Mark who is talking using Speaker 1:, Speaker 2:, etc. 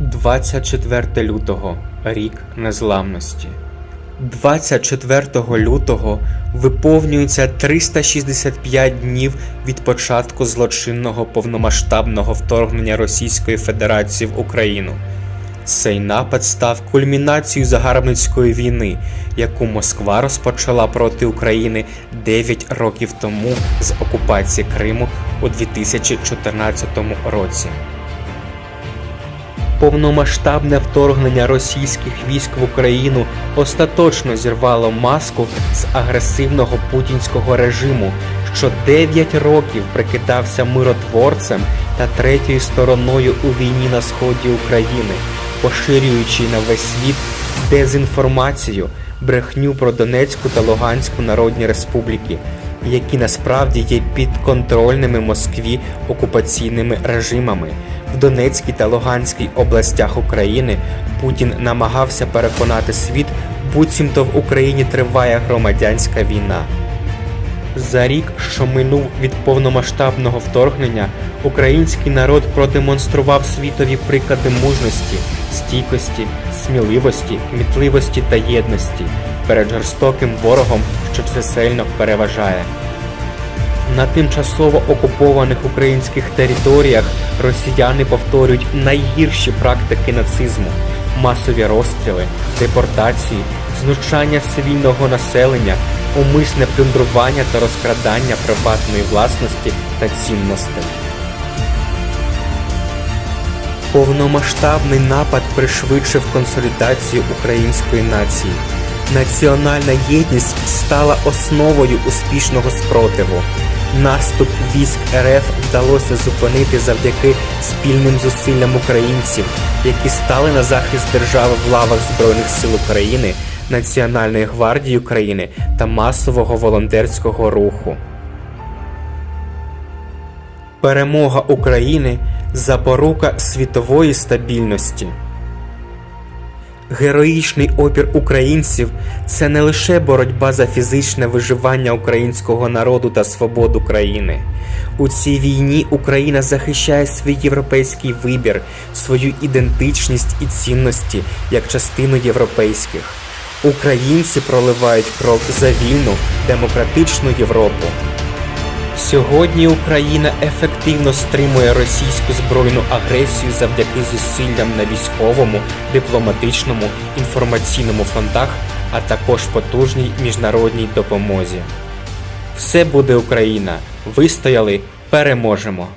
Speaker 1: 24 лютого рік незламності. 24 лютого виповнюється 365 днів від початку злочинного повномасштабного вторгнення Російської Федерації в Україну. Цей напад став кульмінацією загарбницької війни, яку Москва розпочала проти України 9 років тому з окупації Криму у 2014 році. Повномасштабне вторгнення російських військ в Україну остаточно зірвало маску з агресивного путінського режиму, що 9 років прикидався миротворцем та третьою стороною у війні на сході України, поширюючи на весь світ дезінформацію, брехню про Донецьку та Луганську народні республіки, які насправді є підконтрольними Москві окупаційними режимами. В Донецькій та Луганській областях України Путін намагався переконати світ, буцімто в Україні триває громадянська війна. За рік, що минув від повномасштабного вторгнення, український народ продемонстрував світові приклади мужності, стійкості, сміливості, кмітливості та єдності перед жорстоким ворогом, що чисельно переважає. На тимчасово окупованих українських територіях росіяни повторюють найгірші практики нацизму, масові розстріли, депортації, знущання цивільного населення, умисне плюндрування та розкрадання приватної власності та цінностей. Повномасштабний напад пришвидшив консолідацію української нації. Національна єдність стала основою успішного спротиву. Наступ військ РФ вдалося зупинити завдяки спільним зусиллям українців, які стали на захист держави в лавах Збройних сил України, Національної гвардії України та масового волонтерського руху. Перемога України запорука світової стабільності. Героїчний опір українців це не лише боротьба за фізичне виживання українського народу та свободу країни. У цій війні Україна захищає свій європейський вибір, свою ідентичність і цінності як частину європейських. Українці проливають кров за вільну демократичну Європу. Сьогодні Україна ефективно стримує російську збройну агресію завдяки зусиллям на військовому, дипломатичному, інформаційному фронтах, а також потужній міжнародній допомозі. Все буде Україна. Вистояли, переможемо!